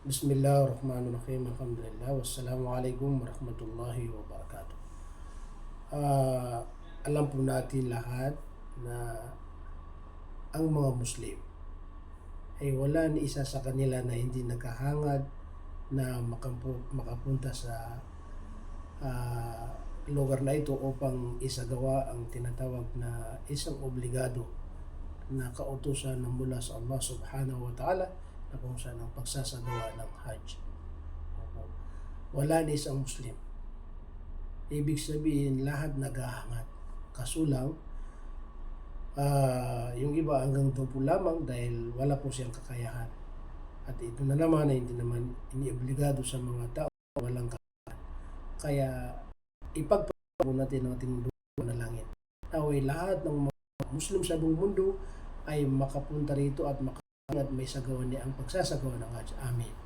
Bismillahirrahmanirrahim. Alhamdulillah. Wassalamualaikum warahmatullahi wabarakatuh. Ah, alam po natin lahat na ang mga Muslim ay wala ni isa sa kanila na hindi nagkahangad na makapunta sa ah, lugar na ito upang isagawa ang tinatawag na isang obligado na kautusan ng mula sa Allah subhanahu wa ta'ala na kung saan ang pagsasagawa ng Hajj. Wala ni isang Muslim. Ibig sabihin, lahat naghahangat. Kaso lang, ah, yung iba hanggang doon po lamang dahil wala po siyang kakayahan. At ito na naman ay hindi naman iniobligado sa mga tao walang kakayahan. Kaya ipagpapalagay po natin ang ating dugo na langit. Naway lahat ng mga Muslim sa buong mundo ay makapunta rito at maka at may sagawa niya ang pagsasagawa ng. Amin.